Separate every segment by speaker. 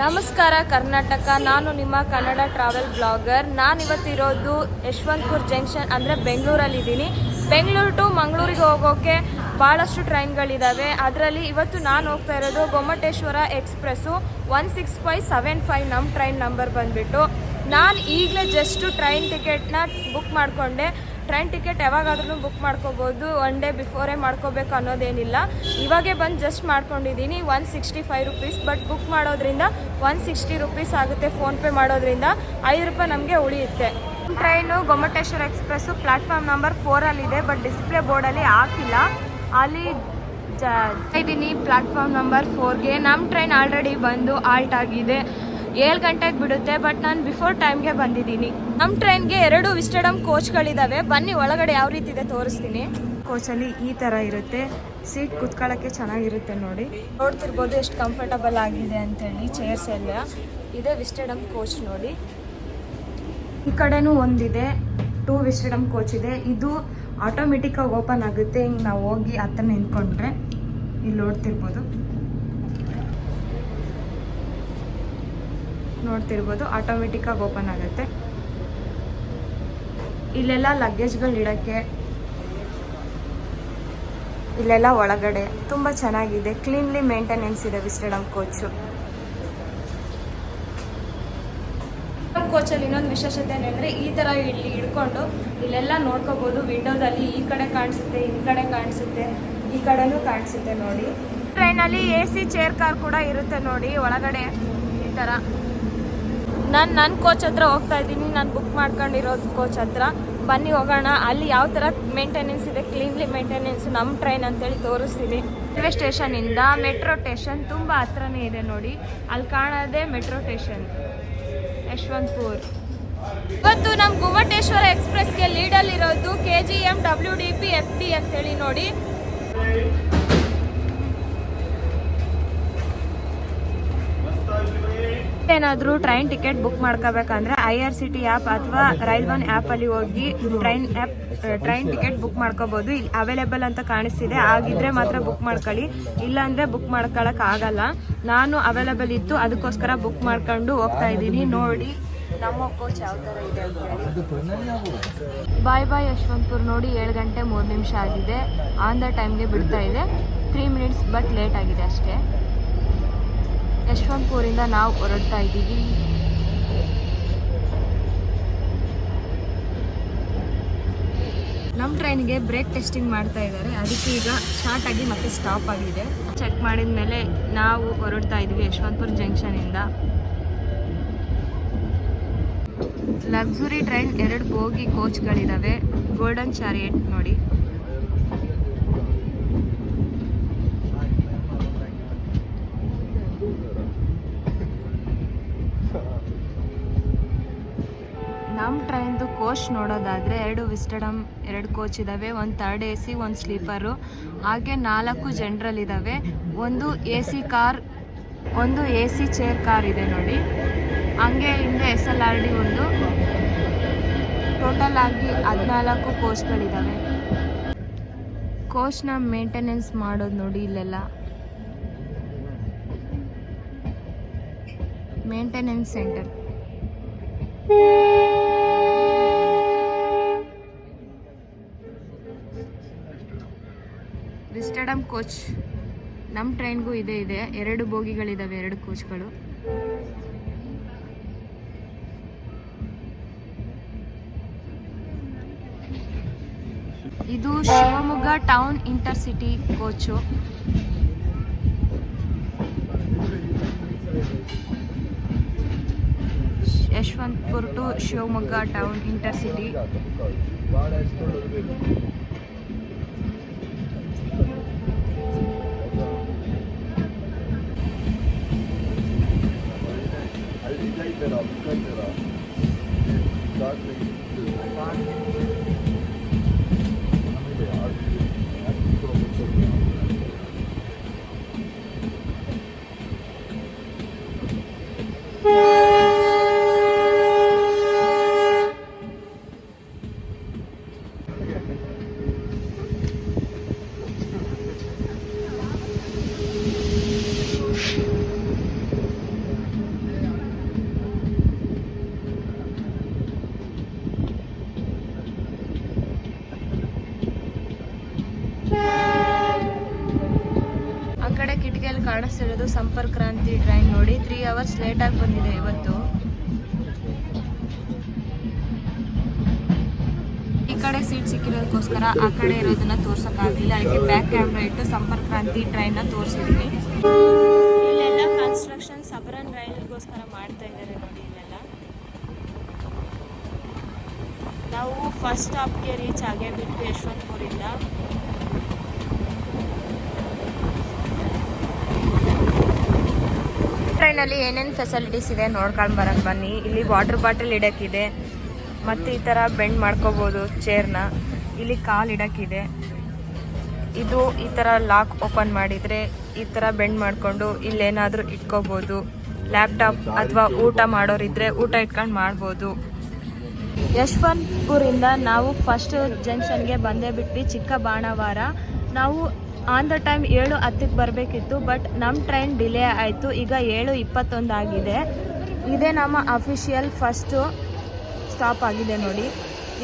Speaker 1: ನಮಸ್ಕಾರ ಕರ್ನಾಟಕ, ನಾನು ನಿಮ್ಮ ಕನ್ನಡ ಟ್ರಾವೆಲ್ ಬ್ಲಾಗರ್ ನಾನು ಇವತ್ತಿರೋದು ಯಶವಂತಪುರ್ ಜಂಕ್ಷನ್ ಅಂದರೆ ಬೆಂಗಳೂರಲ್ಲಿದ್ದೀನಿ ಬೆಂಗಳೂರು ಟು ಮಂಗಳೂರಿಗೆ ಹೋಗೋಕ್ಕೆ ಭಾಳಷ್ಟು ಟ್ರೈನ್ಗಳಿದ್ದಾವೆ ಅದರಲ್ಲಿ ಇವತ್ತು ನಾನು ಹೋಗ್ತಾ ಇರೋದು Gommateshwara express one six five seven five ನಮ್ಮ ಟ್ರೈನ್ ನಂಬರ್ ಬಂದುಬಿಟ್ಟು. ನಾನು ಈಗಲೇ ಜಸ್ಟು ಟ್ರೈನ್ ಟಿಕೆಟ್ನ ಬುಕ್ ಮಾಡಿಕೊಂಡೆ. ಟ್ರೈನ್ ಟಿಕೆಟ್ ಯಾವಾಗಾದ್ರೂ ಬುಕ್ ಮಾಡ್ಕೋಬೋದು, ಒನ್ ಡೇ ಬಿಫೋರೇ ಮಾಡ್ಕೋಬೇಕು ಅನ್ನೋದೇನಿಲ್ಲ. ಇವಾಗೇ ಬಂದು ಜಸ್ಟ್ ಮಾಡ್ಕೊಂಡಿದ್ದೀನಿ one sixty five rupees. But book ಮಾಡೋದ್ರಿಂದ ಒನ್ ಸಿಕ್ಸ್ಟಿ ರುಪೀಸ್ ಆಗುತ್ತೆ ಫೋನ್ಪೇ ಮಾಡೋದ್ರಿಂದ. ಐದು ರೂಪಾಯಿ ನಮಗೆ ಉಳಿಯುತ್ತೆ. Train Gommateshwara express platform number ಫೋರಲ್ಲಿದೆ, but display ಬೋರ್ಡಲ್ಲಿ ಹಾಕಿಲ್ಲ. ಅಲ್ಲಿ ಇದ್ದೀನಿ ಪ್ಲಾಟ್ಫಾರ್ಮ್ ನಂಬರ್ ಫೋರ್ಗೆ. ನಮ್ಮ ಟ್ರೈನ್ ಆಲ್ರೆಡಿ ಬಂದು ಆಲ್ಟ್ ಆಗಿದೆ. ಏಳು ಗಂಟೆಗೆ ಬಿಡುತ್ತೆ ಬಟ್ ನಾನು ಬಿಫೋರ್ ಟೈಮ್ಗೆ ಬಂದಿದ್ದೀನಿ. ನಮ್ಮ ಟ್ರೈನ್ಗೆ ಎರಡು ವಿಸ್ಟಡಮ್ ಕೋಚ್ಗಳಿದ್ದಾವೆ ಬನ್ನಿ ಒಳಗಡೆ ಯಾವ ರೀತಿ ಇದೆ ತೋರಿಸ್ತೀನಿ. ಕೋಚಲ್ಲಿ ಈ ಥರ ಇರುತ್ತೆ. ಸೀಟ್ ಕುತ್ಕೊಳ್ಳೋಕ್ಕೆ ಚೆನ್ನಾಗಿರುತ್ತೆ ನೋಡಿ. ನೋಡ್ತಿರ್ಬೋದು ಎಷ್ಟು ಕಂಫರ್ಟಬಲ್ ಆಗಿದೆ ಅಂತೇಳಿ ಚೇರ್ಸ್ ಎಲ್ಲ ಇದೆ ವಿಸ್ಟಡಮ್ ಕೋಚ್ ನೋಡಿ. ಈ ಕಡೆನೂ ಒಂದಿದೆ. ಟೂ ವಿಸ್ಟಡಮ್ ಕೋಚ್ ಇದೆ. ಇದು ಆಟೋಮೆಟಿಕ್ಕಾಗಿ ಓಪನ್ ಆಗುತ್ತೆ. ಹಿಂಗೆ ನಾವು ಹೋಗಿ ಹತ್ತಿರ ನಿಂತ್ಕೊಂಡ್ರೆ. ಇಲ್ಲಿ ನೋಡ್ತಿರ್ಬೋದು. ನೋಡ್ತಿರ್ಬೋದು ಆಟೋಮೆಟಿಕ್ಕಾಗಿ ಓಪನ್ ಆಗುತ್ತೆ. ಇಲ್ಲೆಲ್ಲ ಲಗೇಜ್ಗಳು ಇಡೋಕ್ಕೆ ಇಲ್ಲೆಲ್ಲ ಒಳಗಡೆ ತುಂಬ ಚೆನ್ನಾಗಿದೆ. ಕ್ಲೀನ್ಲಿ ಮೇಂಟೆನೆನ್ಸ್ ಇದೆ ವಿಸ್ಟಡಮ್ ಕೋಚು ಕೋಚಲ್ಲಿ ಇನ್ನೊಂದು ವಿಶೇಷತೆ ಏನಂದರೆ ಈ ಥರ ಇಲ್ಲಿ ಹಿಡ್ಕೊಂಡು ಇಲ್ಲೆಲ್ಲ ನೋಡ್ಕೋಬೋದು. ವಿಂಡೋದಲ್ಲಿ ಈ ಕಡೆ ಕಾಣಿಸುತ್ತೆ ಈ ಕಡೆ ಕಾಣಿಸುತ್ತೆ ಈ ಕಡೆನೂ ಕಾಣಿಸುತ್ತೆ ನೋಡಿ. ಟ್ರೈನಲ್ಲಿ ಎ ಸಿ ಚೇರ್ ಕಾರ್ ಕೂಡ ಇರುತ್ತೆ ನೋಡಿ ಒಳಗಡೆ ಈ ಥರ ನಾನು ನನ್ನ ಕೋಚ್ ಹತ್ರ ಹೋಗ್ತಾ ಇದ್ದೀನಿ. ನಾನು ಬುಕ್ ಮಾಡ್ಕೊಂಡಿರೋದು ಕೋಚ್ ಹತ್ರ. ಬನ್ನಿ ಹೋಗೋಣ. ಅಲ್ಲಿ ಯಾವ ಥರ ಮೇಂಟೆನೆನ್ಸ್ ಇದೆ? ಕ್ಲೀನ್ಲಿ ಮೇಂಟೆನೆನ್ಸ್ ನಮ್ಮ ಟ್ರೈನ್ ಅಂತೇಳಿ ತೋರಿಸ್ತೀನಿ. ರೈಲ್ವೆ ಸ್ಟೇಷನಿಂದ ಮೆಟ್ರೋ ಸ್ಟೇಷನ್ ತುಂಬ ಹತ್ರನೇ ಇದೆ ನೋಡಿ. ಅಲ್ಲಿ ಕಾಣೋದೇ ಮೆಟ್ರೋ ಸ್ಟೇಷನ್ ಯಶವಂತಪುರ್. ಇವತ್ತು ನಮ್ಮ ಗುಮ್ಮಟೇಶ್ವರ ಎಕ್ಸ್ಪ್ರೆಸ್ಗೆ ಲೀಡಲ್ಲಿರೋದು K G M W D P F T ಅಂತೇಳಿ ನೋಡಿ. ಏನಾದರೂ train ticket book ಮಾಡ್ಕೋಬೇಕಂದ್ರೆ I R C T C app rail one ಆ್ಯಪಲ್ಲಿ ಹೋಗಿ train app train ticket book ಮಾಡ್ಕೋಬೋದು. ಇಲ್ಲಿ ಅವೈಲೇಬಲ್ ಅಂತ ಕಾಣಿಸ್ತಿದೆ. ಆಗಿದ್ರೆ ಮಾತ್ರ ಬುಕ್ ಮಾಡ್ಕೊಳ್ಳಿ. ಇಲ್ಲಾಂದರೆ ಬುಕ್ ಆಗಲ್ಲ. ನಾನು ಅವೈಲೇಬಲ್ ಇತ್ತು. ಅದಕ್ಕೋಸ್ಕರ ಬುಕ್ ಮಾಡ್ಕೊಂಡು ಹೋಗ್ತಾ ಇದ್ದೀನಿ. ನೋಡಿ, ನಮ್ಮ ಕೋಚ್ ಯಾವ ಥರ ಇದೆ ಅಂತ ಹೇಳಿ. ಬಾಯ್ ಬಾಯ್ ಯಶವಂತಪುರ್. ನೋಡಿ, ಏಳು ಗಂಟೆ ಮೂರು ನಿಮಿಷ ಆಗಿದೆ. ಆನ್ ದ ಟೈಮ್ಗೆ ಬಿಡ್ತಾ ಇದೆ. ತ್ರೀ ಮಿನಿಟ್ಸ್ ಬಟ್ ಲೇಟ್ ಆಗಿದೆ ಅಷ್ಟೇ. ಯಶವಂತಪುರಿಂದ ನಾವು ಹೊರಡ್ತಾ ಇದ್ದೀವಿ. ನಮ್ಮ ಟ್ರೈನ್ಗೆ ಬ್ರೇಕ್ ಟೆಸ್ಟಿಂಗ್ ಮಾಡ್ತಾ ಇದ್ದಾರೆ. ಅದಕ್ಕೆ ಈಗ ಸ್ಟಾರ್ಟ್ ಆಗಿ ಮತ್ತೆ ಸ್ಟಾಪ್ ಆಗಿದೆ. ಚೆಕ್ ಮಾಡಿದ ಮೇಲೆ ನಾವು ಹೊರಡ್ತಾ ಇದ್ವಿ ಯಶವಂತಪುರ ಜಂಕ್ಷನಿಂದ ಲಕ್ಸುರಿ ಟ್ರೈನ್ ಎರಡು ಬೋಗಿ ಕೋಚ್ಗಳಿದ್ದಾವೆ ಗೋಲ್ಡನ್ ಚಾರಿಯೆಟ್ ನೋಡಿ. ನಮ್ಮ ಟ್ರೈನ್ದು ಕೋಚ್ ನೋಡೋದಾದರೆ ಎರಡು ವಿಸ್ಟಡಮ್, ಎರಡು ಕೋಚ್ ಇದ್ದಾವೆ ಒಂದು ಥರ್ಡ್ ಎ ಸಿ, ಒಂದು ಸ್ಲೀಪರು. ಹಾಗೆ ನಾಲ್ಕು ಜನರಲ್ ಇದ್ದಾವೆ ಒಂದು ಎ ಸಿ ಕಾರ್, ಒಂದು ಎ ಸಿ ಚೇರ್ ಕಾರ್ ಇದೆ ನೋಡಿ. ಹಂಗೆ ಹಿಂದೆ ಎಸ್ ಎಲ್ ಆರ್ ಡಿ ಒಂದು. ಟೋಟಲ್ ಆಗಿ ಹದಿನಾಲ್ಕು ಕೋಚ್ಗಳಿದ್ದಾವೆ ಕೋಚ್ನ ಮೇಂಟೆನೆನ್ಸ್ ಮಾಡೋದು ನೋಡಿ ಇಲ್ಲೆಲ್ಲ. Maintenance centre. ವಿಸ್ಟಡಮ್ ಕೋಚ್ ನಮ್ಮ ಟ್ರೈನ್ಗೂ ಇದೆ ಇದೆ. ಎರಡು ಬೋಗಿಗಳಿದ್ದಾವೆ ಎರಡು ಕೋಚ್ಗಳು ಇದು Shivamogga town intercity coach Yeshwantpur to Shivamogga town intercity ಅಲ್ಲಿ ಸಂಪರ್ಕ ಕ್ರಾಂತಿ ಟ್ರೈನ್ ನೋಡಿ ತ್ರೀ ಅವರ್ಸ್ ಲೇಟಾಗಿ ಬಂದಿದೆ ಇವತ್ತು. ಈ ಕಡೆ ಸೀಟ್ ಸಿಕ್ಕಿರೋದಕ್ಕೋಸ್ಕರ ಆ ಕಡೆ ಇರೋದನ್ನ ತೋರ್ಸೋಕ್ಕಾಗಲಿಲ್ಲ ಅದಕ್ಕೆ ಬ್ಯಾಕ್ ಕ್ಯಾಮ್ರಾ ಇಟ್ಟು ಸಂಪರ್ಕ ಕ್ರಾಂತಿ ಟ್ರೈನ್ನ ತೋರಿಸಿದ್ವಿ. ಇಲ್ಲೆಲ್ಲ ಕನ್ಸ್ಟ್ರಕ್ಷನ್ ಸಬರನ್ ರೈಲ್ಗೋಸ್ಕರ ಮಾಡ್ತಾ ಇದ್ದಾರೆ ನೋಡಿ ಇಲ್ಲೆಲ್ಲ. ನಾವು ಫಸ್ಟ್ ಸ್ಟಾಪ್ಗೆ ರೀಚ್ ಆಗೇ ಬಿಟ್ಟು ಯಶವಂತಪುರಿಂದ ಟ್ರೈನಲ್ಲಿ ಏನೇನು ಫೆಸಿಲಿಟೀಸ್ ಇದೆ ನೋಡ್ಕೊಂಡು ಬರೋಕ್ಕೆ ಬನ್ನಿ. ಇಲ್ಲಿ ವಾಟರ್ ಬಾಟಲ್ ಇಡೋಕ್ಕಿದೆ. ಮತ್ತು ಈ ಥರ ಬೆಂಡ್ ಮಾಡ್ಕೋಬೋದು ಚೇರ್ನ ಇಲ್ಲಿ ಕಾಲು ಇಡೋಕ್ಕಿದೆ. ಇದು ಈ ಥರ ಲಾಕ್ ಓಪನ್ ಮಾಡಿದರೆ ಈ ಥರ ಬೆಂಡ್ ಮಾಡಿಕೊಂಡು ಇಲ್ಲೇನಾದರೂ ಇಟ್ಕೋಬೋದು. ಲ್ಯಾಪ್ಟಾಪ್ ಅಥವಾ ಊಟ ಮಾಡೋರಿದ್ರೆ ಊಟ ಇಟ್ಕೊಂಡು ಮಾಡ್ಬೋದು. ಯಶವಂತಪುರಿಂದ ನಾವು ಫಸ್ಟ್ ಜಂಕ್ಷನ್ಗೆ ಬಂದೇ ಬಿಟ್ವಿ ಚಿಕ್ಕ ಬಾಣವಾರ ನಾವು ಆನ್ ದ ಟೈಮ್ ಏಳು ಹತ್ತಕ್ಕೆ ಬರಬೇಕಿತ್ತು ಬಟ್ ನಮ್ಮ ಟ್ರೈನ್ ಡಿಲೇ ಆಯಿತು. ಈಗ ಏಳು ಇಪ್ಪತ್ತೊಂದು ಆಗಿದೆ. ಇದೇ ನಮ್ಮ ಅಫಿಷಿಯಲ್ ಫಸ್ಟು ಸ್ಟಾಪ್ ಆಗಿದೆ ನೋಡಿ.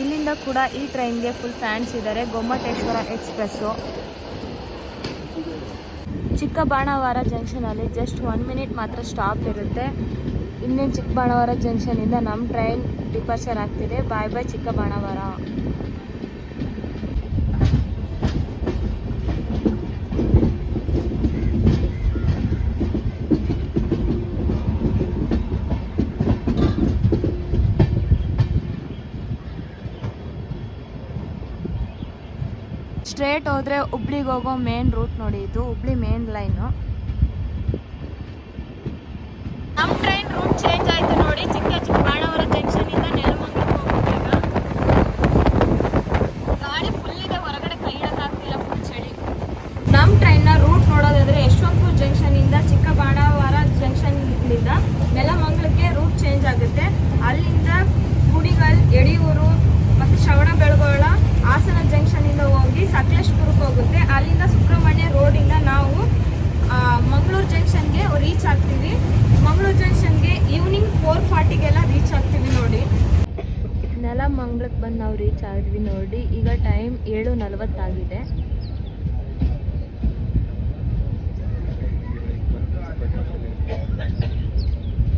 Speaker 1: ಇಲ್ಲಿಂದ ಕೂಡ ಈ ಟ್ರೈನ್ಗೆ ಫುಲ್ ಫ್ಯಾನ್ಸ್ ಇದ್ದಾರೆ. ಗೊಮ್ಮಟೇಶ್ವರ ಎಕ್ಸ್ಪ್ರೆಸ್ಸು ಚಿಕ್ಕ ಬಾಣಾವಾರ ಜಂಕ್ಷನಲ್ಲಿ ಜಸ್ಟ್ ಒನ್ ಮಿನಿಟ್ ಮಾತ್ರ ಸ್ಟಾಪ್ ಇರುತ್ತೆ. ಇನ್ನೇನು ಚಿಕ್ಕ ಬಾಣಾವಾರ ಜಂಕ್ಷನಿಂದ ನಮ್ಮ ಟ್ರೈನ್ ಡಿಪಾರ್ಚರ್ ಆಗ್ತಿದೆ. ಬಾಯ್ ಬಾಯ್ ಚಿಕ್ಕ ಬಾಣಾವಾರ ಸ್ಟ್ರೇಟ್ ಹೋದ್ರೆ ಹುಬ್ಳಿಗೆ ಹೋಗೋ ಮೇನ್ ರೂಟ್ ನೋಡಿ, ಇದು ಹುಬ್ಳಿ ಮೇನ್ ಲೈನು ನಮ್ಮ ಟ್ರೈನ್ ರೂಟ್ ಚೇಂಜ್ ಆಯ್ತು ನೋಡಿ, ಚಿಕ್ಕ ಚಿಕ್ಕ ಬಾಣವರ ಜಂಕ್ಷನ್ ಇಂದ ನೆಲಮಂಗಲಕ್ಕೆ ಹೋಗ್ಬೇಕು ಗಾಡಿ ಫುಲ್ ಇದೆ ಹೊರಗಡೆ ಕೈ ಇಡಕ್ಕಾಗ್ತಿಲ್ಲ ಫುಲ್ ಚಳಿ ನಮ್ಮ ಟ್ರೈನ್ನ ರೂಟ್ ನೋಡೋದಾದ್ರೆ ಯಶವಂತಪುರ ಜಂಕ್ಷನ್ ಇಂದ ಚಿಕ್ಕ ಬಾಣಾವಾರ ಜಂಕ್ಷನ್ ಇಂದ ನೆಲಮಂಗಲಕ್ಕೆ ರೂಟ್ ಚೇಂಜ್ ಆಗುತ್ತೆ ಅಲ್ಲಿಂದ ಕುಣಿಗಲ್ ಯಡಿಯೂರು ಮತ್ತು ಶ್ರವಣ ಬೆಳಗೊಳ ಹಾಸನ ಜಂಕ್ಷನ್ ಇಂದ ಹೋಗಿ ಸಕಲೇಶ್ಪುರಕ್ಕೆ ಹೋಗುತ್ತೆ ಅಲ್ಲಿಂದ ಸುಬ್ರಹ್ಮಣ್ಯ ರೋಡಿಂದ ನಾವು ಮಂಗಳೂರು ಜಂಕ್ಷನ್ಗೆ ರೀಚ್ ಆಗ್ತೀವಿ ಮಂಗಳೂರು ಜಂಕ್ಷನ್ಗೆ ಈವ್ನಿಂಗ್ ಫೋರ್ ಫಾರ್ಟಿಗೆಲ್ಲ ರೀಚ್ ಆಗ್ತೀವಿ ನೋಡಿ ನೆಲಮಂಗ್ಲಕ್ಕೆ ಬಂದು ನಾವು ರೀಚ್ ಆದ್ವಿ ನೋಡಿ. ಈಗ ಟೈಮ್ ಏಳು ನಲವತ್ತಾಗಿದೆ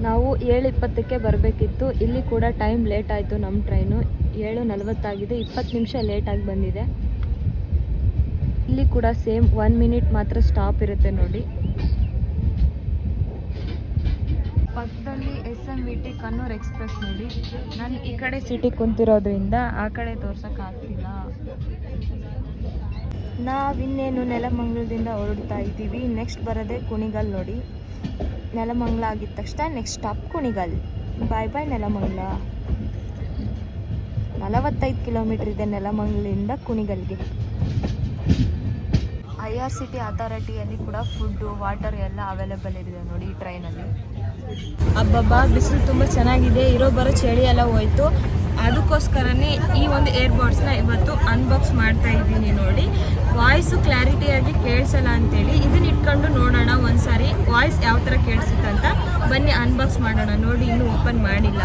Speaker 1: ನಾವು ಏಳು ಇಪ್ಪತ್ತಕ್ಕೆ ಬರಬೇಕಿತ್ತು. ಇಲ್ಲಿ ಕೂಡ ಟೈಮ್ ಲೇಟ್ ಆಯಿತು ನಮ್ಮ ಟ್ರೈನು. ಏಳು ನಲವತ್ತಾಗಿದೆ ಇಪ್ಪತ್ತು ನಿಮಿಷ ಲೇಟಾಗಿ ಬಂದಿದೆ. ಇಲ್ಲಿ ಕೂಡ ಸೇಮ್ ಒನ್ ಮಿನಿಟ್ ಮಾತ್ರ ಸ್ಟಾಪ್ ಇರುತ್ತೆ ನೋಡಿ. ಪಕ್ಕದಲ್ಲಿ S M V T Kannur express ನೋಡಿ. ನಾನು ಈ ಕಡೆ ಸಿಟಿ ಕುಂತಿರೋದ್ರಿಂದ ಆ ಕಡೆ ತೋರ್ಸೋಕ್ಕಾಗ್ತಿಲ್ಲ ನಾವಿನ್ನೇನು ನೆಲಮಂಗ್ಲದಿಂದ ಹೊರಡ್ತಾ ಇದ್ದೀವಿ. ನೆಕ್ಸ್ಟ್ ಬರೋದೇ ಕುಣಿಗಲ್ ನೋಡಿ. ನೆಲಮಂಗ್ಲ ಆಗಿದ ತಕ್ಷಣ next stop Kunigal. Bye bye Nelamangala. ನಲವತ್ತೈದು ಕಿಲೋಮೀಟರ್ ಇದೆ ನೆಲಮಂಗಲಿಂದ ಕುಣಿಗಲ್ಗೆ. ಐ ಆರ್ ಸಿ ಟಿ ಅಥಾರಿಟಿಯಲ್ಲಿ ಕೂಡ ಫುಡ್ಡು ವಾಟರ್ ಎಲ್ಲ ಅವೈಲೇಬಲ್ ಇದೆ ನೋಡಿ ಈ ಟ್ರೈನಲ್ಲಿ ಅಬ್ಬಬ್ಬ, ಬಿಸಿಲು ತುಂಬ ಚೆನ್ನಾಗಿದೆ. ಇರೋ ಬರೋ ಚಳಿ ಎಲ್ಲ ಹೋಯ್ತು. ಅದಕ್ಕೋಸ್ಕರನೇ ಈ ಒಂದು ಏರ್ಬಡ್ಸ್ನ ಇವತ್ತು ಅನ್ಬಾಕ್ಸ್ ಮಾಡ್ತಾ ಇದ್ದೀನಿ ನೋಡಿ. ವಾಯ್ಸು ಕ್ಲಾರಿಟಿಯಾಗಿ ಕೇಳಿಸಲ್ಲ ಅಂತೇಳಿ ಇದನ್ನ ಇಟ್ಕೊಂಡು ನೋಡೋಣ. ಒಂದ್ಸಾರಿ ವಾಯ್ಸ್ ಯಾವ ಥರ ಕೇಳಿಸುತ್ತಂತ ಬನ್ನಿ ಅನ್ಬಾಕ್ಸ್ ಮಾಡೋಣ. ನೋಡಿ, ಇನ್ನೂ ಓಪನ್ ಮಾಡಿಲ್ಲ.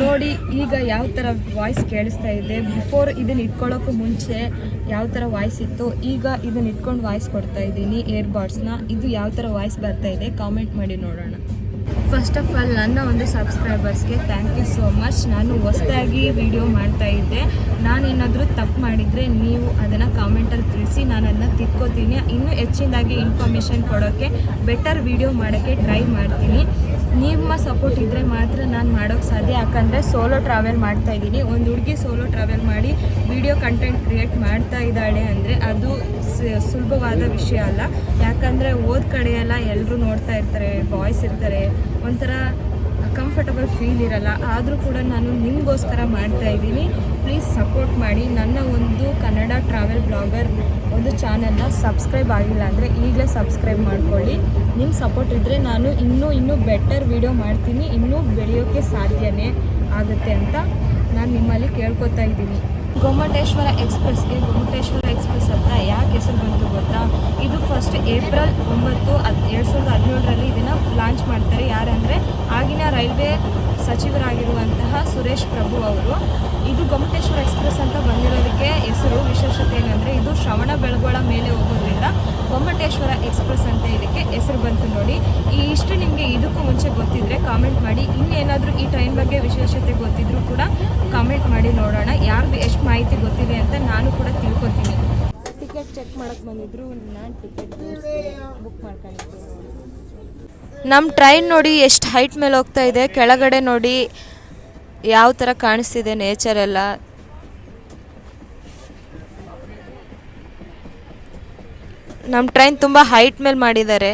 Speaker 1: ನೋಡಿ, ಈಗ ಯಾವ ಥರ ವಾಯ್ಸ್ ಕೇಳಿಸ್ತಾ ಇದೆ. ಬಿಫೋರ್ ಇದನ್ನ ಇಟ್ಕೊಳ್ಳೋಕ್ಕೂ ಮುಂಚೆ ಯಾವ ಥರ ವಾಯ್ಸ್ ಇತ್ತು, ಈಗ ಇದನ್ನ ಇಟ್ಕೊಂಡು ವಾಯ್ಸ್ ಕೊಡ್ತಾ ಇದ್ದೀನಿ ಏರ್ಬಡ್ಸ್ನ ಇದು ಯಾವ ಥರ ವಾಯ್ಸ್ ಬರ್ತಾ ಇದೆ ಕಾಮೆಂಟ್ ಮಾಡಿ ನೋಡೋಣ. ಫಸ್ಟ್ ಆಫ್ ಆಲ್ ನನ್ನ ಒಂದು ಸಬ್ಸ್ಕ್ರೈಬರ್ಸ್ಗೆ ಥ್ಯಾಂಕ್ ಯು ಸೋ ಮಚ್ ನಾನು ಹೊಸದಾಗಿ ವಿಡಿಯೋ ಮಾಡ್ತಾ ಇದ್ದೆ. ನಾನೇನಾದರೂ ತಪ್ಪು ಮಾಡಿದರೆ ನೀವು ಅದನ್ನು ಕಾಮೆಂಟಲ್ಲಿ ತಿಳಿಸಿ, ನಾನು ಅದನ್ನ ತಿಕ್ಕೋತೀನಿ. ಇನ್ನೂ ಹೆಚ್ಚಿನದಾಗಿ ಇನ್ಫಾರ್ಮೇಷನ್ ಕೊಡೋಕ್ಕೆ ಬೆಟರ್ ವಿಡಿಯೋ ಮಾಡೋಕ್ಕೆ ಟ್ರೈ ಮಾಡ್ತೀನಿ. ಸಪೋರ್ಟ್ ಇದ್ದರೆ ಮಾತ್ರ ನಾನು ಮಾಡೋಕ್ಕೆ ಸಾಧ್ಯ. ಯಾಕಂದರೆ ಸೋಲೋ ಟ್ರಾವೆಲ್ ಮಾಡ್ತಾ ಇದ್ದೀನಿ ಒಂದು ಹುಡುಗಿ ಸೋಲೋ ಟ್ರಾವೆಲ್ ಮಾಡಿ ವಿಡಿಯೋ ಕಂಟೆಂಟ್ ಕ್ರಿಯೇಟ್ ಮಾಡ್ತಾ ಇದ್ದಾಳೆ ಅಂದರೆ ಅದು ಸುಲಭವಾದ ವಿಷಯ ಅಲ್ಲ. ಯಾಕಂದರೆ ಓದ್ ಕಡೆ ಎಲ್ಲ ಎಲ್ಲರೂ ನೋಡ್ತಾ ಇರ್ತಾರೆ ಬಾಯ್ಸ್ ಇರ್ತಾರೆ. ಒಂಥರ ಕಂಫರ್ಟಬಲ್ ಫೀಲ್ ಇರಲ್ಲ. ಆದರೂ ಕೂಡ ನಾನು ನಿಮಗೋಸ್ಕರ ಮಾಡ್ತಾ ಇದ್ದೀನಿ ಪ್ಲೀಸ್ ಸಪೋರ್ಟ್ ಮಾಡಿ. ನನ್ನ ಒಂದು ಕನ್ನಡ ಟ್ರಾವೆಲ್ ಬ್ಲಾಗರ್ ಒಂದು ಚಾನಲ್ನ ಸಬ್ಸ್ಕ್ರೈಬ್ ಆಗಿಲ್ಲ ಅಂದರೆ ಈಗಲೇ ಸಬ್ಸ್ಕ್ರೈಬ್ ಮಾಡ್ಕೊಳ್ಳಿ. ನಿಮ್ಮ ಸಪೋರ್ಟ್ ಇದ್ದರೆ ನಾನು ಇನ್ನೂ ಇನ್ನೂ ಬೆಟರ್ ವಿಡಿಯೋ ಮಾಡ್ತೀನಿ. ಇನ್ನೂ ಬೆಳೆಯೋಕ್ಕೆ ಸಾಧ್ಯನೇ ಆಗುತ್ತೆ ಅಂತ ನಾನು ನಿಮ್ಮಲ್ಲಿ ಕೇಳ್ಕೊತಾ ಇದ್ದೀನಿ. ಗೊಮ್ಮಟೇಶ್ವರ ಎಕ್ಸ್ಪ್ರೆಸ್ಗೆ ಗೊಮ್ಮಟೇಶ್ವರ ಎಕ್ಸ್ಪ್ರೆಸ್ ಅಂತ ಯಾಕೆ ಹೆಸರು ಬಂತು ಗೊತ್ತಾ? ಇದು ಫಸ್ಟ್ ಏಪ್ರಿಲ್ ಒಂಬತ್ತು ಹದ್, ಎರಡು ಸಾವಿರದ ಹದಿನೇಳರಲ್ಲಿ ಇದನ್ನು ಲಾಂಚ್ ಮಾಡ್ತಾರೆ. ಯಾರಂದರೆ ಆಗಿನ ರೈಲ್ವೆ ಸಚಿವರಾಗಿರುವಂತಹ ಸುರೇಶ್ ಪ್ರಭು ಅವರು. ಇದು ಗೊಮ್ಮಟೇಶ್ವರ ಎಕ್ಸ್ಪ್ರೆಸ್ ಅಂತ ಬಂದಿರೋದಕ್ಕೆ ಹೆಸರು. ವಿಶೇಷತೆ ಏನಂದರೆ ಇದು ಶ್ರವಣ ಬೆಳಗೊಳ ಮೇಲೆ ಹೋಗೋದ್ರಿಂದ ಗೊಮ್ಮಟೇಶ್ವರ ಎಕ್ಸ್ಪ್ರೆಸ್ ಅಂತ ಇದಕ್ಕೆ ಹೆಸರು ಬಂತು ನೋಡಿ. ಈ ಇಷ್ಟು ನಿಮಗೆ ಇದಕ್ಕೂ ಮುಂಚೆ ಗೊತ್ತಿದ್ರೆ ಕಾಮೆಂಟ್ ಮಾಡಿ. ಇನ್ನೇನಾದರೂ ಈ ಟ್ರೈನ್ ಬಗ್ಗೆ ವಿಶೇಷತೆ ಗೊತ್ತಿದ್ರೂ ಕೂಡ ಕಾಮೆಂಟ್ ಮಾಡಿ ನೋಡೋಣ. ಯಾರಿಗೂ ಎಷ್ಟು ಮಾಹಿತಿ ಗೊತ್ತಿದೆ ಅಂತ ನಾನು ಕೂಡ ತಿಳ್ಕೊತೀನಿ. ಟಿಕೆಟ್ ಚೆಕ್ ಮಾಡೋಕ್ಕೆ ಬಂದಿದ್ರು. ನಾನು ಟಿಕೆಟ್ ಬುಕ್ ಮಾಡ್ಕೊಂಡಿದ್ದೀನಿ. ನಮ್ಮ ಟ್ರೈನ್ ನೋಡಿ ಎಷ್ಟು ಹೈಟ್ ಮೇಲೆ ಹೋಗ್ತಾ ಇದೆ. ಕೆಳಗಡೆ ನೋಡಿ ಯಾವ ಥರ ಕಾಣಿಸ್ತಿದೆ ನೇಚರ್ ಎಲ್ಲ? ನಮ್ಮ ಟ್ರೈನ್ ತುಂಬ ಹೈಟ್ ಮೇಲೆ ಮಾಡಿದ್ದಾರೆ.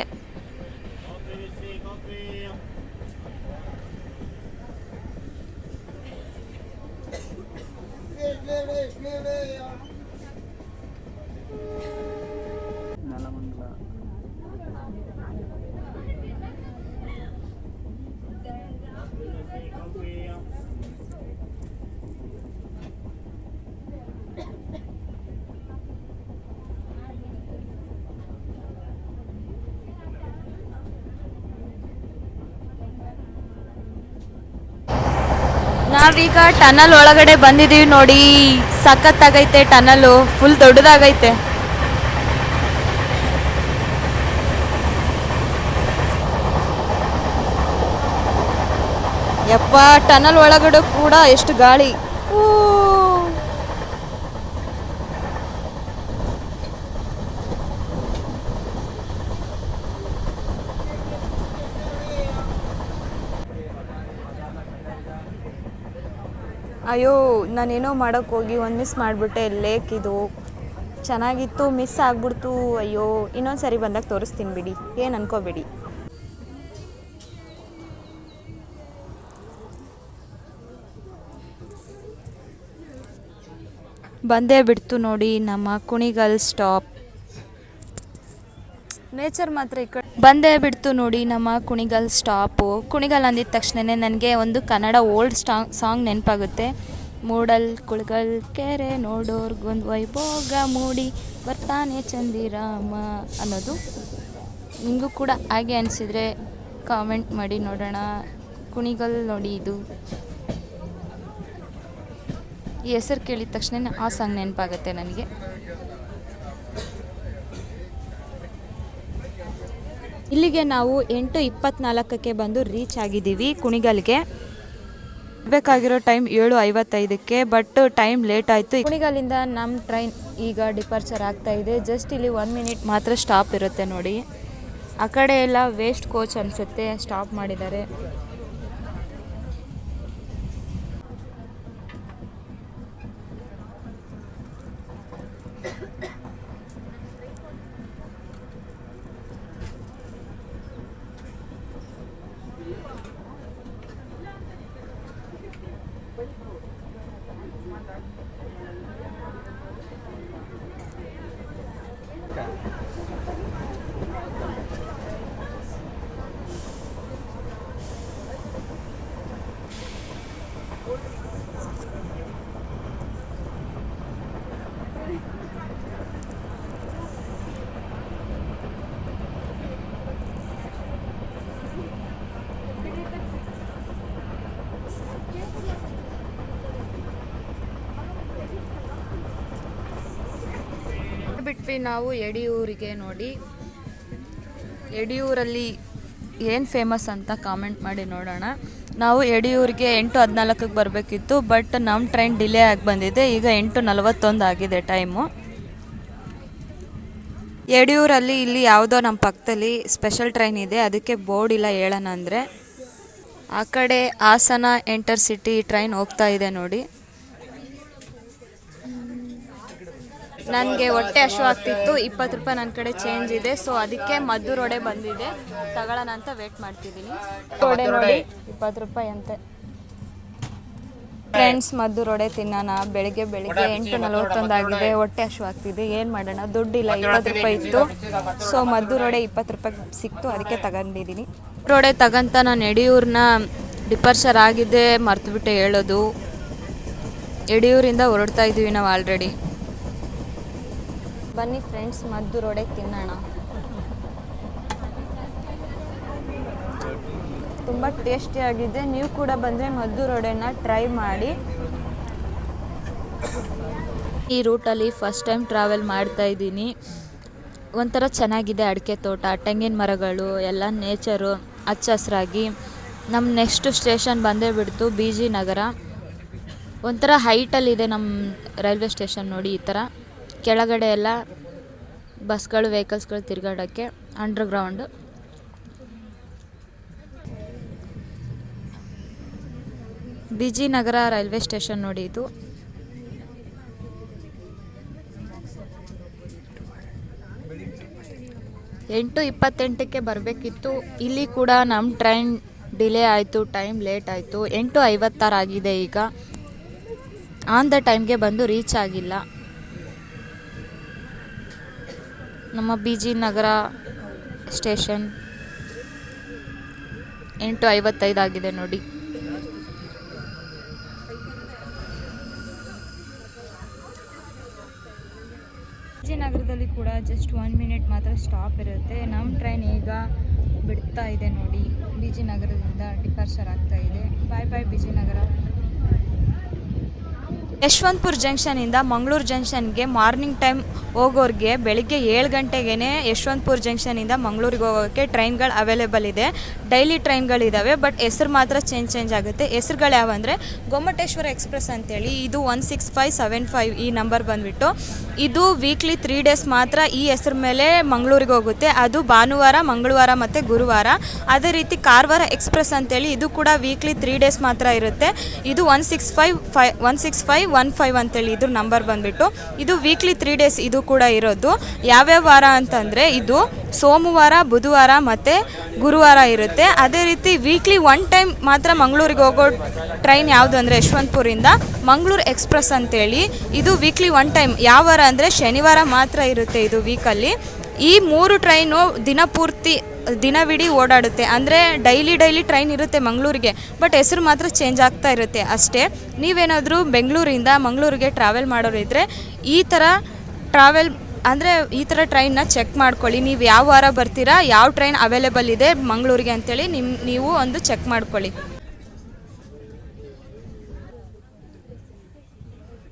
Speaker 1: ನಾವೀಗ ಟನಲ್ ಒಳಗಡೆ ಬಂದಿದೀವಿ ನೋಡಿ. ಸಖತ್ತಾಗೈತೆ ಟನಲು. ಫುಲ್ ದೊಡ್ಡದಾಗೈತೆ. ಯಪ್ಪ, ಟನಲ್ ಒಳಗಡೆ ಕೂಡ ಎಷ್ಟು ಗಾಳಿ. ಅಯ್ಯೋ, ನಾನೇನೋ ಮಾಡೋಕ್ಕೆ ಹೋಗಿ ಒಂದು ಮಿಸ್ ಮಾಡಿಬಿಟ್ಟೆ ಲೇಕ್ ಇದು. ಚೆನ್ನಾಗಿತ್ತು ಮಿಸ್ ಆಗ್ಬಿಡ್ತು. ಅಯ್ಯೋ ಇನ್ನೊಂದು ಸರಿ ಬಂದಾಗ ತೋರಿಸ್ತೀನಿ ಬಿಡಿ. ಏನು ಅನ್ಕೋಬೇಡಿ. ಬಂದೇ ಬಿಡ್ತು ನೋಡಿ ನಮ್ಮ ಕುಣಿಗಲ್ ಸ್ಟಾಪ್ ನೇಚರ್ ಮಾತ್ರ ಈ ಕಡೆ. ಬಂದೇ ಬಿಡ್ತು ನೋಡಿ ನಮ್ಮ ಕುಣಿಗಲ್ ಸ್ಟಾಪು. ಕುಣಿಗಲ್ ಅಂದಿದ ತಕ್ಷಣ ನನಗೆ ಒಂದು ಕನ್ನಡ ಓಲ್ಡ್ ಸ್ಟಾಂಗ್ ಸಾಂಗ್ ನೆನಪಾಗುತ್ತೆ. ಮೂಡಲ್ ಕುಳಗಲ್ ಕೆರೆ ನೋಡೋರ್ಗೊಂದು ವೈಭೋಗ ಮೂಡಿ ಬರ್ತಾನೆ ಚಂದಿರಾಮ ಅನ್ನೋದು. ನಿಮಗೂ ಕೂಡ ಹಾಗೆ ಅನಿಸಿದರೆ ಕಾಮೆಂಟ್ ಮಾಡಿ ನೋಡೋಣ. ಕುಣಿಗಲ್ ನೋಡಿ ಇದು. ಈ ಹೆಸರು ಕೇಳಿದ ತಕ್ಷಣ ಆ ಸಾಂಗ್ ನೆನಪಾಗುತ್ತೆ ನನಗೆ. ಇಲ್ಲಿಗೆ ನಾವು ಎಂಟು ಇಪ್ಪತ್ನಾಲ್ಕಕ್ಕೆ ಬಂದು ರೀಚ್ ಆಗಿದ್ದೀವಿ ಕುಣಿಗಲ್ಗೆ. ಬೇಕಾಗಿರೋ ಟೈಮ್ ಏಳು ಐವತ್ತೈದಕ್ಕೆ ಬಟ್ ಟೈಮ್ ಲೇಟ್ ಆಯಿತು. ಕುಣಿಗಲ್ಲಿಂದ ನಮ್ಮ ಟ್ರೈನ್ ಈಗ ಡಿಪಾರ್ಚರ್ ಆಗ್ತಾ ಇದೆ. ಜಸ್ಟ್ ಇಲ್ಲಿ ಒನ್ ಮಿನಿಟ್ ಮಾತ್ರ ಸ್ಟಾಪ್ ಇರುತ್ತೆ ನೋಡಿ. ಆ ಕಡೆ ಎಲ್ಲ ವೇಸ್ಟ್ ಕೋಚ್ ಅನಿಸುತ್ತೆ ಸ್ಟಾಪ್ ಮಾಡಿದ್ದಾರೆ. ಬಿಟ್ವಿ ನಾವು ಯಡಿಯೂರಿಗೆ ನೋಡಿ. ಯಡಿಯೂರಲ್ಲಿ ಏನು ಫೇಮಸ್ ಅಂತ ಕಾಮೆಂಟ್ ಮಾಡಿ ನೋಡೋಣ. ನಾವು ಯಡಿಯೂರಿಗೆ ಎಂಟು ಹದಿನಾಲ್ಕಕ್ಕೆ ಬರಬೇಕಿತ್ತು ಬಟ್ ನಮ್ಮ ಟ್ರೈನ್ ಡಿಲೇ ಆಗಿ ಬಂದಿದೆ. ಈಗ ಎಂಟು ನಲವತ್ತೊಂದು ಆಗಿದೆ ಟೈಮು ಯಡಿಯೂರಲ್ಲಿ ಇಲ್ಲಿ ಯಾವುದೋ ನಮ್ಮ ಪಕ್ಕದಲ್ಲಿ ಸ್ಪೆಷಲ್ ಟ್ರೈನ್ ಇದೆ, ಅದಕ್ಕೆ ಬೋರ್ಡ್ ಇಲ್ಲ ಹೇಳೋಣ ಅಂದರೆ. ಆ ಕಡೆ ಹಾಸನ ಎಂಟರ್ ಸಿಟಿ ಟ್ರೈನ್ ಹೋಗ್ತಾ ಇದೆ ನೋಡಿ. ನನಗೆ ಹೊಟ್ಟೆ ಹಶು ಆಗ್ತಿತ್ತು ಇಪ್ಪತ್ತು ರೂಪಾಯಿ ನನ್ನ ಕಡೆ ಚೇಂಜ್ ಇದೆ ಸೊ ಅದಕ್ಕೆ ಮದ್ದು ರೊಡೆ ಬಂದಿದೆ. ತಗೊಳ್ಳೋಣ ಅಂತ ವೇಟ್ ಮಾಡ್ತಿದ್ದೀನಿ. ರೋಡೆ ನೋಡಿ ಇಪ್ಪತ್ತು ರೂಪಾಯಿ ಅಂತೆ. ಫ್ರೆಂಡ್ಸ್ ಮದ್ದು ರೊಡೆ ತಿನ್ನೋಣ. ಬೆಳಿಗ್ಗೆ ಬೆಳಿಗ್ಗೆ ಎಂಟು ನಲವತ್ತೊಂದಾಗಿದೆ ಹೊಟ್ಟೆ ಹಶು ಆಗ್ತಿದೆ. ಏನು ಮಾಡೋಣ? ದುಡ್ಡಿಲ್ಲ ಇಪ್ಪತ್ತು ರೂಪಾಯಿ ಇತ್ತು. ಸೊ ಮದ್ದು ರೊಡೆ ಇಪ್ಪತ್ತು ರೂಪಾಯಿ ಸಿಕ್ತು ಅದಕ್ಕೆ ತಗೊಂಡಿದ್ದೀನಿ. ರೊಡೆ ತಗೊಂತ ನಾನು ಯಡಿಯೂರನ್ನ ಡಿಪಾರ್ಚರ್ ಆಗಿದೆ ಮರ್ತುಬಿಟ್ಟೆ ಹೇಳೋದು. ಯಡಿಯೂರಿಂದ ಹೊರಡ್ತಾ ಇದ್ದೀವಿ ನಾವು ಆಲ್ರೆಡಿ ಬನ್ನಿ ಫ್ರೆಂಡ್ಸ್ ಮದ್ದು ರೋಡೆ ತಿನ್ನೋಣ. ತುಂಬ ಟೇಸ್ಟಿಯಾಗಿದೆ ನೀವು ಕೂಡ ಬಂದರೆ ಮದ್ದು ರೋಡೆನ ಟ್ರೈ ಮಾಡಿ.
Speaker 2: ಈ ರೂಟಲ್ಲಿ ಫಸ್ಟ್ ಟೈಮ್ ಟ್ರಾವೆಲ್ ಮಾಡ್ತಾ ಇದ್ದೀನಿ. ಒಂಥರ ಚೆನ್ನಾಗಿದೆ ಅಡಿಕೆ ತೋಟ, ತೆಂಗಿನ ಮರಗಳು, ಎಲ್ಲ ನೇಚರು ಹಚ್ಚ ಹಸಿರಾಗಿ ನಮ್ಮ ನೆಕ್ಸ್ಟ್ ಸ್ಟೇಷನ್ ಬಂದೇ ಬಿಡ್ತು ಬಿ ಜಿ ನಗರ. ಒಂಥರ ಹೈಟಲ್ಲಿದೆ ನಮ್ಮ ರೈಲ್ವೆ ಸ್ಟೇಷನ್ ನೋಡಿ ಈ ಥರ ಕೆಳಗಡೆ ಎಲ್ಲ ಬಸ್ಗಳು, ವೆಹಿಕಲ್ಸ್ಗಳು ತಿರುಗಾಡೋಕ್ಕೆ B G Nagara railway station ನೋಡಿ ಇದು. ಎಂಟು ಇಪ್ಪತ್ತೆಂಟಕ್ಕೆ ಬರಬೇಕಿತ್ತು. ಇಲ್ಲಿ ಕೂಡ ನಮ್ಮ ಟ್ರೈನ್ ಡಿಲೇ ಆಯಿತು, ಟೈಮ್ ಲೇಟ್ ಆಯಿತು. ಎಂಟು ಐವತ್ತಾರು ಆಗಿದೆ ಈಗ. ಆನ್ ದ ಟೈಮ್ಗೆ ಬಂದು ರೀಚ್ ಆಗಿಲ್ಲ. ನಮ್ಮ ಬಿ ಜಿ ನಗರ ಸ್ಟೇಷನ್. ಎಂಟು ಐವತ್ತೈದು ಆಗಿದೆ ನೋಡಿ. ನಗರದಲ್ಲಿ ಕೂಡ ಜಸ್ಟ್ ಒನ್ ಮಿನಿಟ್ ಮಾತ್ರ ಸ್ಟಾಪ್ ಇರುತ್ತೆ. ನಮ್ಮ ಟ್ರೈನ್ ಈಗ ಬಿಡ್ತಾ ಇದೆ ನೋಡಿ. ಬಿಜಿ ನಗರದಿಂದ ಡಿಪಾರ್ಚರ್ ಆಗ್ತಾ ಇದೆ. Bye bye B G Nagar.
Speaker 1: Yeshwantpur ಜಂಕ್ಷನಿಂದ Mangaluru ಜಂಕ್ಷನ್ಗೆ ಮಾರ್ನಿಂಗ್ ಟೈಮ್ ಹೋಗೋರಿಗೆ ಬೆಳಿಗ್ಗೆ ಏಳು ಗಂಟೆಗೇ ಯಶವಂತಪುರ ಜಂಕ್ಷನಿಂದ ಮಂಗಳೂರಿಗೆ ಹೋಗೋಕ್ಕೆ ಟ್ರೈನ್ಗಳು ಅವೈಲೇಬಲ್ ಇದೆ. ಡೈಲಿ ಟ್ರೈನ್ಗಳಿದ್ದಾವೆ ಬಟ್ ಹೆಸರು ಮಾತ್ರ ಚೇಂಜ್ ಚೇಂಜ್ ಆಗುತ್ತೆ. ಹೆಸರುಗಳು ಯಾವಂದರೆ ಗೊಮ್ಮಟೇಶ್ವರ ಎಕ್ಸ್ಪ್ರೆಸ್ ಅಂತೇಳಿ, ಇದು one six five seven five ಈ ನಂಬರ್ ಬಂದುಬಿಟ್ಟು. ಇದು ವೀಕ್ಲಿ ತ್ರೀ ಡೇಸ್ ಮಾತ್ರ ಈ ಹೆಸರು ಮೇಲೆ ಮಂಗಳೂರಿಗೆ ಹೋಗುತ್ತೆ. ಅದು ಭಾನುವಾರ, ಮಂಗಳವಾರ ಮತ್ತು ಗುರುವಾರ. ಅದೇ ರೀತಿ ಕಾರವಾರ ಎಕ್ಸ್ಪ್ರೆಸ್ ಅಂತೇಳಿ, ಇದು ಕೂಡ ವೀಕ್ಲಿ ತ್ರೀ ಡೇಸ್ ಮಾತ್ರ ಇರುತ್ತೆ. ಇದು one six five five one six five one five ಅಂತೇಳಿ ಇದ್ರ ನಂಬರ್ ಬಂದುಬಿಟ್ಟು, ಇದು ವೀಕ್ಲಿ ತ್ರೀ ಡೇಸ್ ಇದು ಕೂಡ ಇರೋದು. ಯಾವ್ಯಾವ ವಾರ ಅಂತಂದರೆ ಇದು ಸೋಮವಾರ, ಬುಧವಾರ ಮತ್ತು ಗುರುವಾರ ಇರುತ್ತೆ. ಅದೇ ರೀತಿ ವೀಕ್ಲಿ ಒನ್ ಟೈಮ್ ಮಾತ್ರ ಮಂಗಳೂರಿಗೆ ಹೋಗೋ ಟ್ರೈನ್ ಯಾವುದು ಅಂದರೆ ಯಶವಂತಪುರಿಂದ ಮಂಗಳೂರು ಎಕ್ಸ್ಪ್ರೆಸ್ ಅಂತೇಳಿ, ಇದು ವೀಕ್ಲಿ ಒನ್ ಟೈಮ್ ಯಾವ ವಾರ ಅಂದರೆ ಶನಿವಾರ ಮಾತ್ರ ಇರುತ್ತೆ ಇದು ವೀಕಲ್ಲಿ ಈ ಮೂರು ಟ್ರೈನು ದಿನಪೂರ್ತಿ ದಿನವಿಡೀ ಓಡಾಡುತ್ತೆ. ಅಂದರೆ ಡೈಲಿ ಡೈಲಿ ಟ್ರೈನ್ ಇರುತ್ತೆ ಮಂಗಳೂರಿಗೆ, ಬಟ್ ಹೆಸರು ಮಾತ್ರ ಚೇಂಜ್ ಆಗ್ತಾ ಇರುತ್ತೆ ಅಷ್ಟೇ. ನೀವೇನಾದರೂ ಬೆಂಗಳೂರಿಂದ ಮಂಗಳೂರಿಗೆ ಟ್ರಾವೆಲ್ ಮಾಡೋರಿದ್ದರೆ ಈ ಥರ ಟ್ರಾವೆಲ್ ಅಂದರೆ ಈ ಥರ ಟ್ರೈನ್ನ ಚೆಕ್ ಮಾಡ್ಕೊಳ್ಳಿ. ನೀವು ಯಾವ ವಾರ ಬರ್ತೀರಾ, ಯಾವ ಟ್ರೈನ್ ಅವೈಲೇಬಲ್ ಇದೆ ಮಂಗಳೂರಿಗೆ ಅಂತೇಳಿ ನಿಮ್ಮ ನೀವು ಒಂದು ಚೆಕ್ ಮಾಡ್ಕೊಳ್ಳಿ.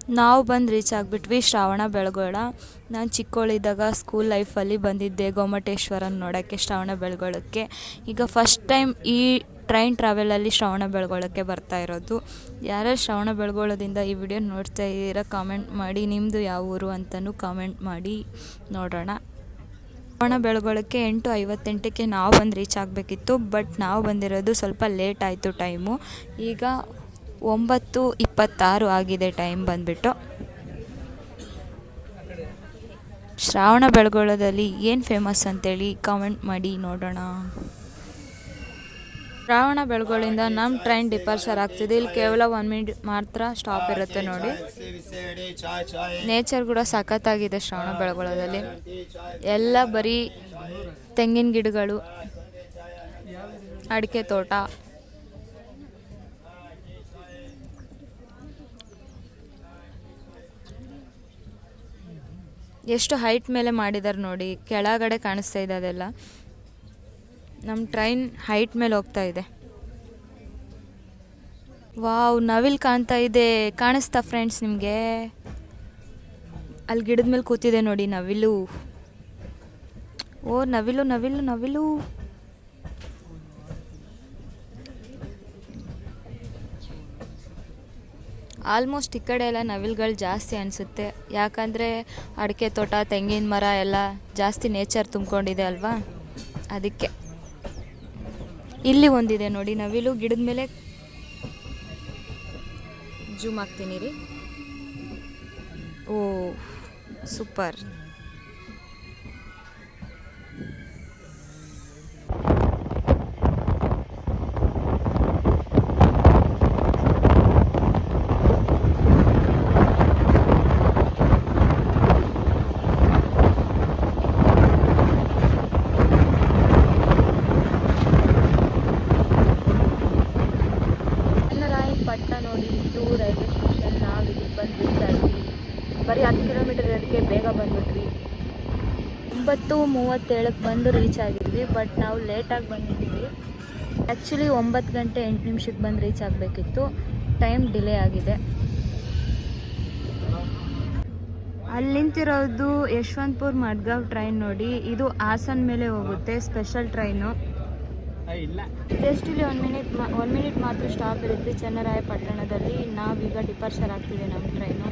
Speaker 1: ನಾವು ಬಂದು ರೀಚ್ ಆಗಿಬಿಟ್ವಿ ಶ್ರಾವಣ, ಬೆಳಗೊಳ. ನಾನು ಚಿಕ್ಕವಳಿದ್ದಾಗ ಸ್ಕೂಲ್ ಲೈಫಲ್ಲಿ ಬಂದಿದ್ದೆ ಗೊಮ್ಮಟೇಶ್ವರನ ನೋಡೋಕ್ಕೆ ಶ್ರಾವಣ, ಬೆಳಗೊಳಕ್ಕೆ. ಈಗ ಫಸ್ಟ್ ಟೈಮ್ ಈ ಟ್ರೈನ್ ಟ್ರಾವೆಲಲ್ಲಿ ಶ್ರವಣ, ಬೆಳಗೊಳಕ್ಕೆ ಬರ್ತಾ ಇರೋದು. ಯಾರ್ಯಾರು ಶ್ರವಣ, ಬೆಳಗೊಳದಿಂದ ಈ ವಿಡಿಯೋ ನೋಡ್ತಾ ಇದ್ದೀರಾ ಕಾಮೆಂಟ್ ಮಾಡಿ ನಿಮ್ಮದು ಯಾವ ಊರು ಅಂತಲೂ ಕಾಮೆಂಟ್ ಮಾಡಿ ನೋಡೋಣ. ಶ್ರವಣ, ಬೆಳಗೊಳಕ್ಕೆ ಎಂಟು ಐವತ್ತೆಂಟಕ್ಕೆ ನಾವು ಬಂದು ರೀಚ್ ಆಗಬೇಕಿತ್ತು ಬಟ್ ನಾವು ಬಂದಿರೋದು ಸ್ವಲ್ಪ ಲೇಟ್ ಆಯಿತು ಟೈಮು ಈಗ ಒಂಬತ್ತು ಇಪ್ಪತ್ತಾರು ಆಗಿದೆ ಟೈಮ್ ಬಂದುಬಿಟ್ಟು. ಶ್ರಾವಣ ಬೆಳಗೊಳದಲ್ಲಿ ಏನು ಫೇಮಸ್ ಅಂತೇಳಿ ಕಾಮೆಂಟ್ ಮಾಡಿ ನೋಡೋಣ. ಶ್ರಾವಣ ಬೆಳಗೊಳಿಂದ ನಮ್ಮ ಟ್ರೈನ್ ಡಿಪಾರ್ಚರ್ ಆಗ್ತಿದೆ. ಇಲ್ಲಿ ಕೇವಲ ಒನ್ ಮಿನಿಟ್ ಮಾತ್ರ ಸ್ಟಾಪ್ ಇರುತ್ತೆ ನೋಡಿ. ನೇಚರ್ ಕೂಡ ಸಖತ್ತಾಗಿದೆ ಶ್ರಾವಣ ಬೆಳಗೊಳದಲ್ಲಿ. ಎಲ್ಲ ಬರೀ ತೆಂಗಿನ ಗಿಡಗಳು, ಅಡಿಕೆ ತೋಟ ಎಷ್ಟು ಹೈಟ್ ಮೇಲೆ ಮಾಡಿದ್ದಾರೆ ನೋಡಿ, ಕೆಳಗಡೆ ಕಾಣಿಸ್ತಾ ಇದೆ ಅದೆಲ್ಲ. ನಮ್ಮ ಟ್ರೈನ್ ಹೈಟ್ ಮೇಲೆ ಹೋಗ್ತಾ ಇದೆ. ವಾವ್, ನವಿಲ್ ಕಾಣ್ತಾ ಇದೆ. ಕಾಣಿಸ್ತಾ ಫ್ರೆಂಡ್ಸ್ ನಿಮಗೆ? ಅಲ್ಲಿ ಗಿಡದ ಮೇಲೆ ಕೂತಿದೆ ನೋಡಿ ನವಿಲು. ಓ, ನವಿಲು ನವಿಲು ನವಿಲು. ಆಲ್ಮೋಸ್ಟ್ ಈ ಕಡೆ ಎಲ್ಲ ನವಿಲುಗಳು ಜಾಸ್ತಿ ಅನಿಸುತ್ತೆ. ಯಾಕಂದರೆ ಅಡಿಕೆ ತೋಟ, ತೆಂಗಿನ ಮರ ಎಲ್ಲ ಜಾಸ್ತಿ ನೇಚರ್ ತುಂಬಿಕೊಂಡಿದೆ ಅಲ್ವಾ? ಅದಕ್ಕೆ. ಇಲ್ಲಿ ಒಂದಿದೆ ನೋಡಿ, ನವಿಲು ಗಿಡದ ಮೇಲೆ. ಜೂಮ್ ಆಗ್ತೀನಿ ರೀ. ಓ, ಸೂಪರ್ ಚನ್ನರಾಯನ್ ಪಟ್ಟ ನೋಡಿ ಇದು ರೈಲ್ವೆ ಸ್ಟೇಷನ್ ನಾವು ಇಲ್ಲಿಗೆ ಬಂದು ಬಿಡ್ತಾ ಇದ್ವಿ ಬರೀ ಹತ್ತು ಕಿಲೋಮೀಟರ್ ಇರೋದಕ್ಕೆ ಬೇಗ ಬಂದ್ಬಿಟ್ವಿ. ಒಂಬತ್ತು ಮೂವತ್ತೇಳಕ್ಕೆ ಬಂದು ರೀಚ್ ಆಗಿದ್ವಿ ಬಟ್ ನಾವು ಲೇಟಾಗಿ ಬಂದಿದ್ದೀವಿ ಆ್ಯಕ್ಚುಲಿ ಒಂಬತ್ತು ಗಂಟೆ ಎಂಟು ನಿಮಿಷಕ್ಕೆ ಬಂದು ರೀಚ್ ಆಗಬೇಕಿತ್ತು. ಟೈಮ್ ಡಿಲೇ ಆಗಿದೆ. ಅಲ್ಲಿ ನಿಂತಿರೋದು ಯಶವಂತಪುರ್ ಮಡ್ಗಾವ್ ಟ್ರೈನ್ ನೋಡಿ. ಇದು ಹಾಸನ್ ಮೇಲೆ ಹೋಗುತ್ತೆ ಸ್ಪೆಷಲ್ ಟ್ರೈನು ಜಸ್ಟ್ ಇಲ್ಲಿ ಒನ್ ಮಿನಿಟ್ ಒನ್ ಮಿನಿಟ್ ಮಾತ್ರ ಸ್ಟಾಪ್ ಇರುತ್ತೆ ಚೆನ್ನರಾಯಪಟ್ಟಣದಲ್ಲಿ. ನಾವೀಗ ಡಿಪಾರ್ಚರ್ ಆಗ್ತಿದೆ ನಮ್ಮ ಟ್ರೈನು